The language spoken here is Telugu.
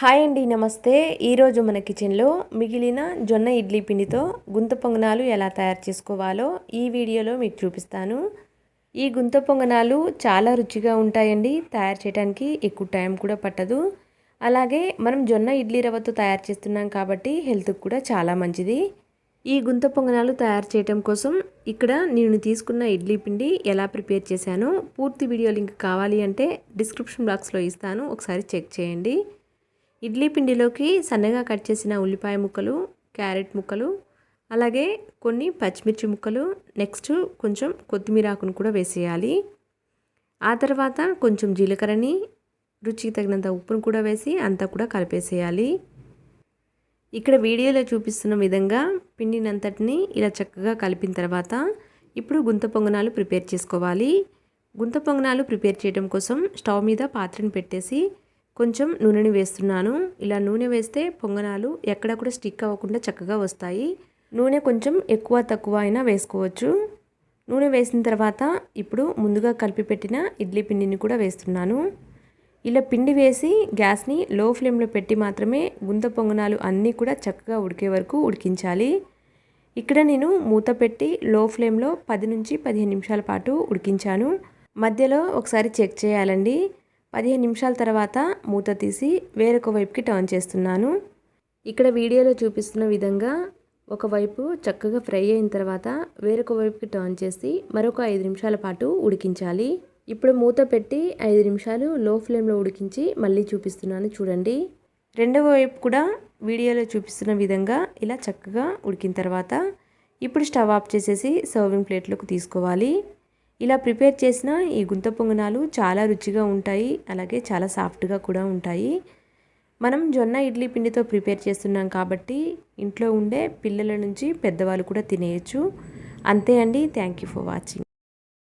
హాయ్ అండి నమస్తే. ఈరోజు మన కిచెన్లో మిగిలిన జొన్న ఇడ్లీ పిండితో గుంత పొంగనాలు ఎలా తయారు చేసుకోవాలో ఈ వీడియోలో మీకు చూపిస్తాను. ఈ గుంత పొంగనాలు చాలా రుచిగా ఉంటాయండి. తయారు చేయడానికి ఎక్కువ టైం కూడా పట్టదు. అలాగే మనం జొన్న ఇడ్లీ రవ్వతో తయారు చేస్తున్నాం కాబట్టి హెల్త్కి కూడా చాలా మంచిది. ఈ గుంత పొంగనాలు తయారు చేయడం కోసం ఇక్కడ నేను తీసుకున్న ఇడ్లీ పిండి ఎలా ప్రిపేర్ చేశానో పూర్తి వీడియో లింక్ కావాలి అంటే డిస్క్రిప్షన్ బాక్స్లో ఇస్తాను. ఒకసారి చెక్ చేయండి. ఇడ్లీ పిండిలోకి సన్నగా కట్ చేసిన ఉల్లిపాయ ముక్కలు క్యారెట్ ముక్కలు అలాగే కొన్ని పచ్చిమిర్చి ముక్కలు నెక్స్ట్ కొంచెం కొత్తిమీర ఆకును కూడా వేసేయాలి. ఆ తర్వాత కొంచెం జీలకర్రని రుచికి తగినంత ఉప్పును కూడా వేసి అంతా కూడా కలిపేసేయాలి. ఇక్కడ వీడియోలో చూపిస్తున్న విధంగా పిండినంతటిని ఇలా చక్కగా కలిపిన తర్వాత ఇప్పుడు గుంత పొంగనాలు ప్రిపేర్ చేసుకోవాలి. గుంత పొంగనాలు ప్రిపేర్ చేయడం కోసం స్టవ్ మీద పాత్రను పెట్టేసి కొంచెం నూనెని వేస్తున్నాను. ఇలా నూనె వేస్తే పొంగనాలు ఎక్కడ కూడా స్టిక్ అవ్వకుండా చక్కగా వస్తాయి. నూనె కొంచెం ఎక్కువ తక్కువ అయినా వేసుకోవచ్చు. నూనె వేసిన తర్వాత ఇప్పుడు ముందుగా కలిపి పెట్టిన ఇడ్లీ పిండిని కూడా వేస్తున్నాను. ఇలా పిండి వేసి గ్యాస్ని లో ఫ్లేమ్లో పెట్టి మాత్రమే గుంత పొంగనాలు అన్నీ కూడా చక్కగా ఉడికే వరకు ఉడికించాలి. ఇక్కడ నేను మూత పెట్టి లో ఫ్లేమ్లో పది నుంచి పదిహేను నిమిషాల పాటు ఉడికించాను. మధ్యలో ఒకసారి చెక్ చేయాలండి. పదిహేను నిమిషాల తర్వాత మూత తీసి వేరొక వైపుకి టర్న్ చేస్తున్నాను. ఇక్కడ వీడియోలో చూపిస్తున్న విధంగా ఒకవైపు చక్కగా ఫ్రై అయిన తర్వాత వేరొక వైపుకి టర్న్ చేసి మరొక ఐదు నిమిషాల పాటు ఉడికించాలి. ఇప్పుడు మూత పెట్టి ఐదు నిమిషాలు లో ఫ్లేమ్లో ఉడికించి మళ్ళీ చూపిస్తున్నాను చూడండి. రెండవ వైపు కూడా వీడియోలో చూపిస్తున్న విధంగా ఇలా చక్కగా ఉడికిన తర్వాత ఇప్పుడు స్టవ్ ఆఫ్ చేసేసి సర్వింగ్ ప్లేట్లోకి తీసుకోవాలి. ఇలా ప్రిపేర్ చేసిన ఈ గుంత పొంగనాలు చాలా రుచిగా ఉంటాయి అలాగే చాలా సాఫ్ట్గా కూడా ఉంటాయి. మనం జొన్న ఇడ్లీ పిండితో ప్రిపేర్ చేస్తున్నాం కాబట్టి ఇంట్లో ఉండే పిల్లల నుంచి పెద్దవాళ్ళు కూడా తినేయచ్చు. అంతే అండి. Thank you for watching.